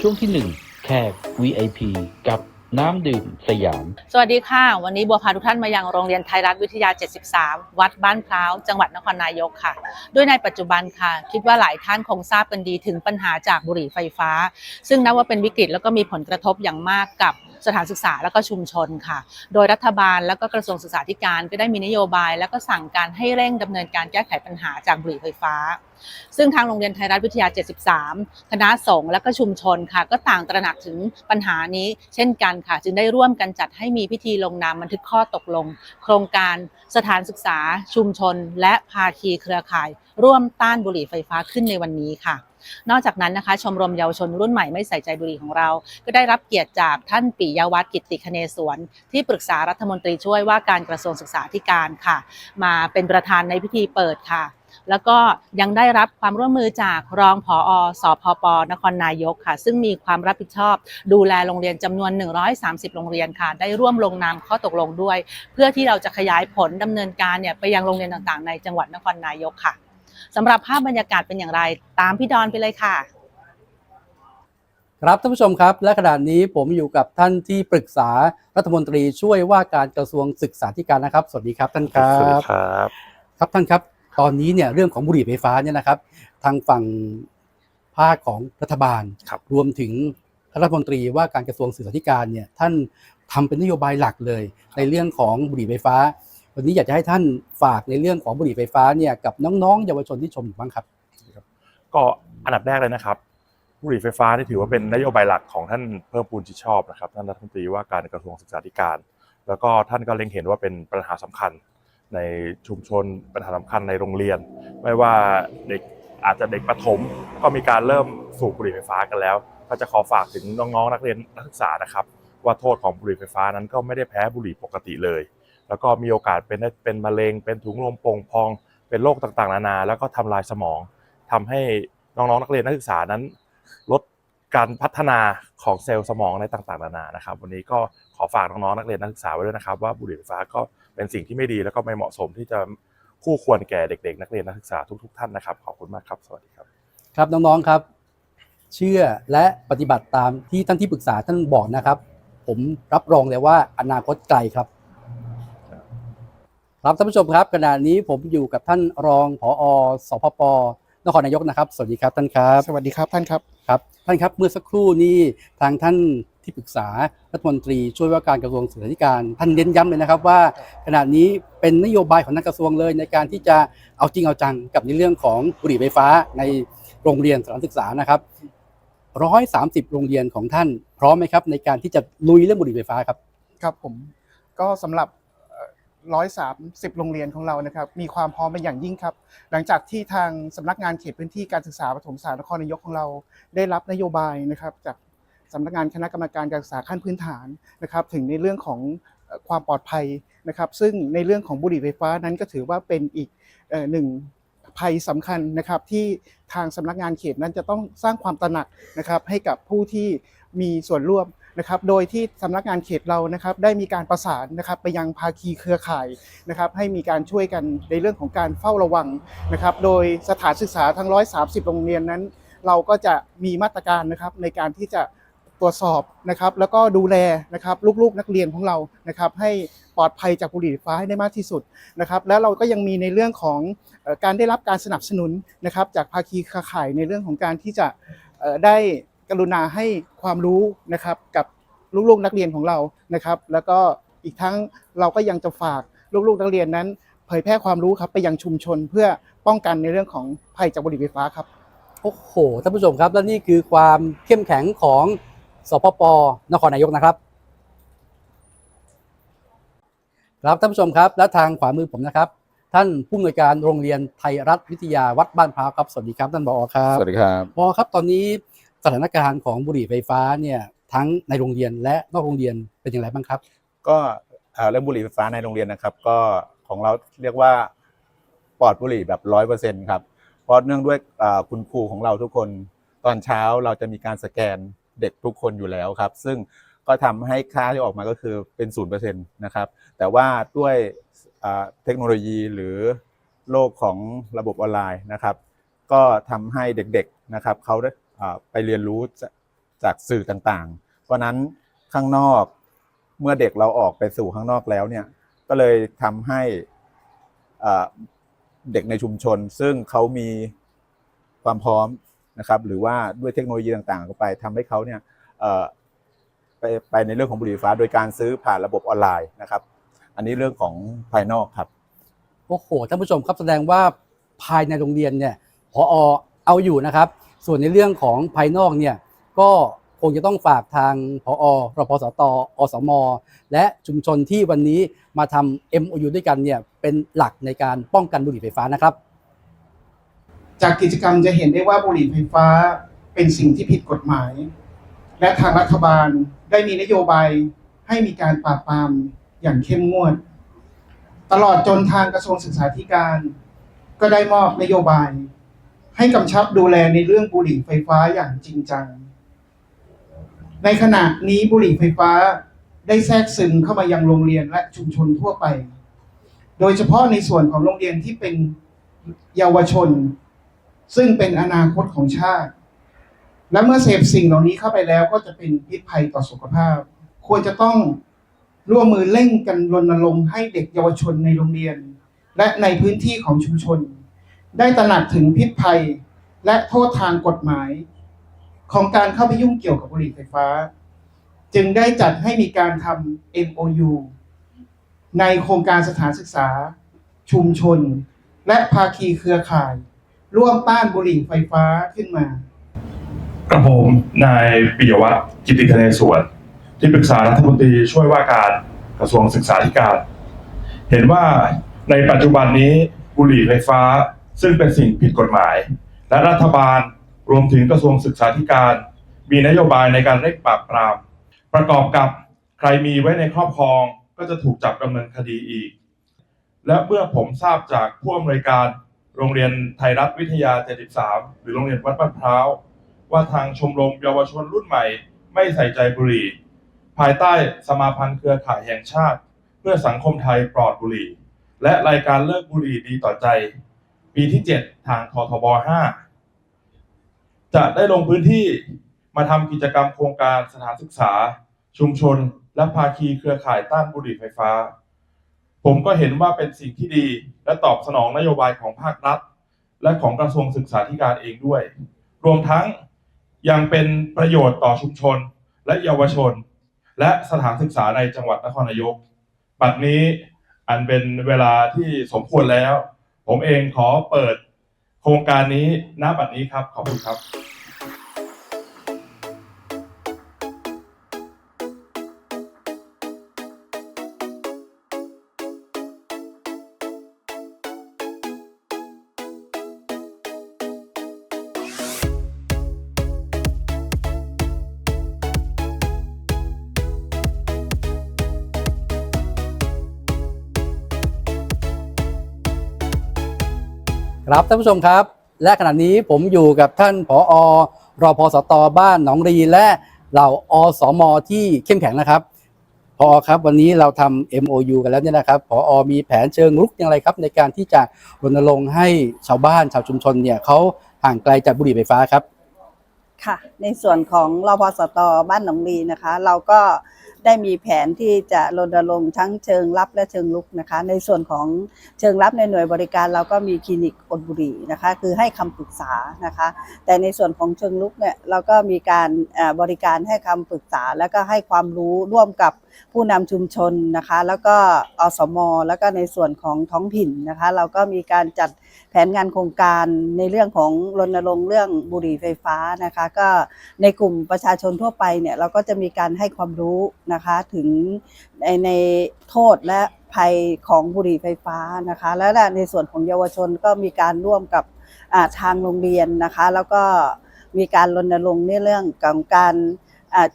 ช่วงที่ 1 แขก VIP กับน้ำดื่มสยาม สวัสดีค่ะ วันนี้บัวพาทุกท่านมายังโรงเรียนไทยรัฐวิทยา 73 วัดบ้านพร้าว จังหวัดนครนายกค่ะ ด้วยในปัจจุบันค่ะ คิดว่าหลายท่านคงทราบกันดีถึงปัญหาจากบุหรี่ไฟฟ้า ซึ่งนับว่าเป็นวิกฤตแล้วก็มีผลกระทบอย่างมากกับ สถานศึกษาและก็ชุมชนค่ะ โดยรัฐบาลและก็กระทรวงศึกษาธิการก็ได้มีนโยบาย และก็สั่งการให้เร่งดำเนินการแก้ไขปัญหาจากบุหรี่ไฟฟ้า ซึ่งทางโรงเรียนไทยรัฐวิทยา 73 คณะสงฆ์และก็ชุมชนค่ะ ก็ต่างตระหนักถึงปัญหานี้เช่นกันค่ะ จึงได้ร่วมกันจัดให้มีพิธีลงนามบันทึกข้อตกลง โครงการสถานศึกษา ชุมชน และภาคีเครือข่าย ร่วมต้านบุหรี่ไฟฟ้าขึ้นในวันนี้ค่ะ นอกจากนั้นนะคะ ชมรมเยาวชนรุ่นใหม่ไม่ใส่ใจบุหรี่ของเรา ก็ได้รับเกียรติจากท่านปิยวัฒน์กิติคเนศวรที่ปรึกษารัฐมนตรีช่วยว่าการกระทรวงศึกษาธิการค่ะ มาเป็นประธานในพิธีเปิดค่ะแล้วก็ยังได้รับความร่วมมือจากรองผอสอพปนครนายกค่ะ ซึ่งมีความรับผิดชอบ ดูแลโรงเรียนจำนวน 130 โรงเรียนค่ะ ได้ร่วมลงนามข้อตกลงด้วย เพื่อที่เราจะขยายผลดำเนินการเนี่ยไปยังโรงเรียนต่างๆ ในจังหวัดนครนายกค่ะ สำหรับภาพบรรยากาศเป็นอย่างไร ตามพี่ดอนไปเลยค่ะ ครับท่านผู้ชมครับ และขณะนี้ผมอยู่กับท่านที่ปรึกษารัฐมนตรีช่วยว่าการกระทรวงศึกษาธิการนะครับ สวัสดีครับท่านครัสวัสดีบครับครับท่านครับ ตอนนี้เนี่ยเรื่องของบุหรี่ไฟฟ้าเนี่ยนะครับ ทางฝั่งภาคของรัฐบาลครับรวมถึงรัฐมนตรีว่าการกระทรวงศึกษาธิการเนี่ยท่านทำเป็นนโยบายหลักเลย ในเรื่องของบุหรี่ไฟฟ้า วันนี้อยากจะให้ท่านฝากในเรื่องของบุหรี่ไฟฟ้าเนี่ยกับน้องๆ เยาวชนที่ชมอยู่บ้างครับ ก็อันดับแรกเลยนะครับ บุหรี่ไฟฟ้านี่ถือว่าเป็นนโยบายหลักของท่านเพิ่มพูนชิดชอบนะครับท่านรัฐมนตรีว่าการกระทรวงศึกษาธิการ แล้วก็ท่านก็เล็งเห็นว่าเป็นปัญหาสำคัญในชุมชนปัญหาสำคัญในโรงเรียน ไม่ว่าเด็กอาจจะเด็กประถมก็มีการเริ่มสูบบุหรี่ไฟฟ้ากันแล้ว ก็จะขอฝากถึงน้องๆนักเรียนนักศึกษานะครับ ว่าโทษของบุหรี่ไฟฟ้านั้นก็ไม่ได้แพ้บุหรี่ปกติเลย แล้วก็มีโอกาสเป็นเป็นมะเร็ง เป็นถุงลมโป่งพอง เป็นโรคต่างๆ นานา แล้วก็ทำลายสมองทำให้น้องๆ นักเรียนนักศึกษานั้น ลดการพัฒนาของเซลล์สมองในต่างๆ นานานะครับ วันนี้ก็ขอฝากน้องๆ นักเรียนนักศึกษาไว้ด้วยนะครับ ว่าบุหรี่ไฟฟ้าก็เป็นสิ่งที่ไม่ดีแล้วก็ไม่เหมาะสมที่จะคู่ควรแก่เด็ก ๆ นักเรียนนักศึกษาทุก ๆ ท่านนะครับ ขอบคุณมากครับสวัสดีครับ ครับน้องๆครับ เชื่อและปฏิบัติตามที่ท่านที่ปรึกษาท่านบอกนะครับ ผมรับรองเลยว่าอนาคตไกลครับ ครับท่านผู้ชมครับขณะนี้ผมอยู่กับท่านรองผอสพปนครนายกนะครับ สวัสดีครับท่านครับสวัสดีครับท่านครับครับท่านครับเมื่อสักครู่นี้ทางท่านที่ปรึกษารัฐมนตรีช่วยว่าการกระทรวงศึกษาธิการท่านเน้นย้ำเลยนะครับว่า ขณะนี้เป็นนโยบายของทางกระทรวงเลย ในการที่จะเอาจริงเอาจังกับในเรื่องของบุหรี่ไฟฟ้าในโรงเรียนสถานศึกษานะครับร้อยสามสิบโรงเรียนของท่านพร้อมไหมครับ ในการที่จะลุยเรื่องบุหรี่ไฟฟ้าครับ ครับผมก็สำหรับ ร้อยสามสิบโรงเรียนของเรานะครับ มีความพร้อมเป็นอย่างยิ่งครับ หลังจากที่ทางสำนักงานเขตพื้นที่การศึกษาปฐมศึกษานครนายกของเรา ได้รับนโยบายนะครับ จากสำนักงานคณะกรรมการการศึกษาขั้นพื้นฐานนะครับ ถึงในเรื่องของความปลอดภัยนะครับ ซึ่งในเรื่องของบุหรี่ไฟฟ้านั้นก็ถือว่าเป็นอีกหนึ่งภัยสำคัญนะครับที่ทางสำนักงานเขตนั้นจะต้องสร้างความตระหนักนะครับให้กับผู้ที่มีส่วนร่วม นะครับโดยที่สำนักงานเขตเรานะครับได้มีการประสานนะครับไปยังภาคีเครือข่ายนะครับให้มีการช่วยกันในเรื่องของการเฝ้าระวังนะครับโดยสถานศึกษาทั้ง 130 โรงเรียนนั้น เราก็จะมีมาตรการนะครับในการที่จะตรวจสอบนะครับแล้วก็ดูแลนะครับลูกๆนักเรียนของเรานะครับให้ปลอดภัยจากบุหรี่ไฟฟ้าให้ได้มากที่สุดนะครับแล้วเราก็ยังมีในเรื่องของการได้รับการสนับสนุนนะครับจากภาคีเครือข่ายในเรื่องของการที่จะได้ กรุณาให้ความรู้นะครับกับลูกๆนักเรียนของเรานะครับ แล้วก็อีกทั้งเราก็ยังจะฝากลูกๆนักเรียนนั้น เผยแพร่ความรู้ครับไปยังชุมชนเพื่อป้องกันในเรื่องของภัยจากบุหรี่ไฟฟ้าครับโอ้โหท่านผู้ชมครับและนี่คือความเข้มแข็งของสพปนครนายกนะครับครับท่านผู้ชมครับ และทางขวามือผมนะครับ ท่านผู้อำนวยการโรงเรียนไทยรัฐวิทยาวัดบ้านพร้าวครับสวัสดีครับท่านบอครับสวัสดีครับพอครับตอนนี้ สถานการณ์ของบุหรี่ไฟฟ้าเนี่ยทั้งในโรงเรียนและนอกโรงเรียนเป็นอย่างไรบ้างครับ ก็เอ่อเรื่องบุหรี่ไฟฟ้าในโรงเรียนนะครับ ก็ของเราเรียกว่าปลอดบุหรี่แบบร้อยเปอร์เซ็นต์ครับเพราะเนื่องด้วยเอ่อคุณครูของเราทุกคนตอนเช้าเราจะมีการสแกนเด็กทุกคนอยู่แล้วครับ ซึ่งก็ทำให้ค่าที่ออกมาก็คือเป็นศูนย์เปอร์เซ็นต์นะครับ แต่ว่าด้วยอ่าเทคโนโลยีหรือโลกของระบบออนไลน์นะครับ ก็ทำให้เด็กๆนะครับเขาได้อ่า ไปเรียนรู้จากสื่อต่างๆ เพราะนั้นข้างนอกเมื่อเด็กเราออกไปสู่ข้างนอกแล้วเนี่ยก็เลยทำให้เด็กในชุมชน ซึ่งเขามีความพร้อมนะครับหรือว่าด้วยเทคโนโลยีต่างๆเข้าไปทำให้เขาเนี่ยไปไปในเรื่องของบุหรี่ฟ้าโดยการซื้อผ่านระบบออนไลน์นะครับ อันนี้เรื่องของภายนอกครับโอ้โหท่านผู้ชมครับแสดงว่าภายในโรงเรียนเนี่ยพอเอาอยู่นะครับ ส่วนในเรื่องของภายนอกเนี่ยก็คงจะต้องฝากทางพอรพสตอสม และชุมชนที่วันนี้มาทำ MOU ด้วยกันเนี่ยเป็นหลักในการป้องกันบุหรี่ไฟฟ้านะครับ จากกิจกรรมจะเห็นได้ว่าบุหรี่ไฟฟ้าเป็นสิ่งที่ผิดกฎหมาย และทางรัฐบาลได้มีนโยบายให้มีการปราบปรามอย่างเข้มงวด ตลอดจนทางกระทรวงศึกษาธิการ ก็ได้มอบนโยบาย ให้กำชับดูแลในเรื่องบุหรี่ไฟฟ้าอย่างจริงจัง ในขณะนี้บุหรี่ไฟฟ้าได้แทรกซึมเข้ามายังโรงเรียนและชุมชนทั่วไป โดยเฉพาะในส่วนของโรงเรียนที่เป็นเยาวชน ซึ่งเป็นอนาคตของชาติ และเมื่อเสพสิ่งเหล่านี้เข้าไปแล้วก็จะเป็นพิษภัยต่อสุขภาพ ควรจะต้องร่วมมือเร่งกันรณรงค์ให้เด็กเยาวชนในโรงเรียน และในพื้นที่ของชุมชน ได้ตระหนักถึงพิษภัยและโทษทางกฎหมาย ของการเข้าไปยุ่งเกี่ยวกับบุหรี่ไฟฟ้า จึงได้จัดให้มีการทำ MOU ในโครงการสถานศึกษา ชุมชน และภาคีเครือข่าย ร่วมต้านบุหรี่ไฟฟ้าขึ้นมากับผมนายปิยวัฒน์กิติคเนศวรที่ปรึกษารัฐมนตรีช่วยว่าการกระทรวงศึกษาธิการ เห็นว่าในปัจจุบันนี้บุหรี่ไฟฟ้า ซึ่งเป็นสิ่งผิดกฎหมาย และรัฐบาลรวมถึงกระทรวงศึกษาธิการ มีนโยบายในการเร่งปราบปราม ประกอบกับใครมีไว้ในครอบครองก็จะถูกจับดำเนินคดีอีก และเมื่อผมทราบจากผู้อำนวยการโรงเรียนไทยรัฐวิทยา 73 หรือโรงเรียนวัดบ้านพร้าวว่าทางชมรมเยาวชนรุ่นใหม่ ไม่ใส่ใจบุหรี่ ภายใต้สมาพันธ์เครือข่ายแห่งชาติ เพื่อสังคมไทยปลอดบุหรี่ และรายการเลิกบุหรี่ดีต่อใจ ปีที่7ทางททบ5จะได้ลงพื้นที่มาทำกิจกรรมโครงการสถานศึกษา ชุมชน และภาคีเครือข่ายต้านบุหรี่ไฟฟ้า ผมก็เห็นว่าเป็นสิ่งที่ดี และตอบสนองนโยบายของภาครัฐ และของกระทรวงศึกษาธิการเองด้วย รวมทั้งยังเป็นประโยชน์ต่อชุมชน และเยาวชน และสถานศึกษาในจังหวัดนครนายก บัดนี้อันเป็นเวลาที่สมควรแล้ว ผมเองขอเปิดโครงการนี้ณบัดนี้ครับ ขอบคุณครับ ครับท่านผู้ชมครับ และขณะนี้ผมอยู่กับท่านผอรพสตบ้านหนองรีและเหล่าอสมที่เข้มแข็งนะครับพอครับวันนี้เราทำ MOU กันแล้วเนี่ยนะครับพอมีแผนเชิงรุกอย่างไรครับ ในการที่จะรณรงค์ให้ชาวบ้านชาวชุมชนเนี่ยเขาห่างไกลจากบุหรี่ไฟฟ้าครับ ค่ะ ในส่วนของรพสตบ้านหนองลีนะคะ เราก็ ได้มีแผนที่จะรณรงค์ทั้งเชิงรับและเชิงลุกนะคะ ในส่วนของเชิงรับในหน่วยบริการเราก็มีคลินิกอดบุรีนะคะ คือให้คำปรึกษานะคะ แต่ในส่วนของเชิงลุกเนี่ยเราก็มีการบริการให้คำปรึกษา แล้วก็ให้ความรู้ร่วมกับผู้นำชุมชนนะคะ แล้วก็อสม แล้วก็ในส่วนของท้องถิ่นนะคะ เราก็มีการจัดแผนงานโครงการในเรื่องของรณรงค์เรื่องบุหรี่ไฟฟ้านะคะ ก็ในกลุ่มประชาชนทั่วไปเนี่ยเราก็จะมีการให้ความรู้นะคะถึงในในโทษและภัยของบุหรี่ไฟฟ้านะคะ และในส่วนของเยาวชนก็มีการร่วมกับทางโรงเรียนนะคะ แล้วก็มีการรณรงค์ในเรื่องของการ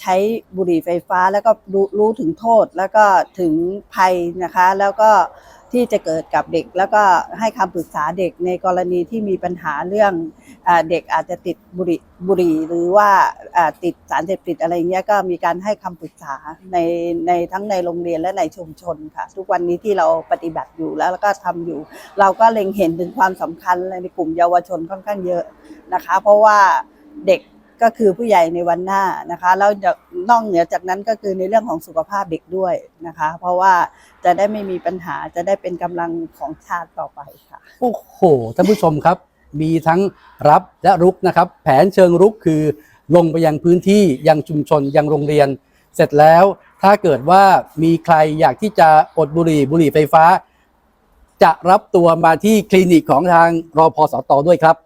ใช้บุหรี่ไฟฟ้าแล้วก็รู้ถึงโทษแล้วก็ถึงภัยนะคะ แล้วก็ ที่จะเกิดกับเด็ก แล้วก็ให้คำปรึกษาเด็กในกรณีที่มีปัญหาเรื่องอเด็กอาจจะติดบุหรี่บุหรี่หรือว่าติดสารเสพติดอะไรเงี้ยก็มีการให้คำปรึกษาในในทั้งในโรงเรียนและในชุมชนค่ะ ทุกวันนี้ที่เราปฏิบัติอยู่แล้วแล้วก็ทำอยู่ เราก็เล็งเห็นถึงความสำคัญในกลุ่มเยาวชนค่อนข้างเยอะนะคะ เพราะว่าเด็ก ก็คือผู้ใหญ่ในวันหน้านะคะแล้วนอกเหนือจากนั้นก็คือในเรื่องของสุขภาพเด็กด้วยนะคะ เพราะว่าจะได้ไม่มีปัญหาจะได้เป็นกำลังของชาติต่อไปค่ะ โอ้โหท่านผู้ชมครับ มีทั้งรับและรุกนะครับ แผนเชิงรุกคือ ลงไปยังพื้นที่ยังชุมชนยังโรงเรียน เสร็จแล้วถ้าเกิดว่ามีใครอยากที่จะอดบุหรี่บุหรี่ไฟฟ้า จะรับตัวมาที่คลินิกของทางรอพอสตอด้วยครับ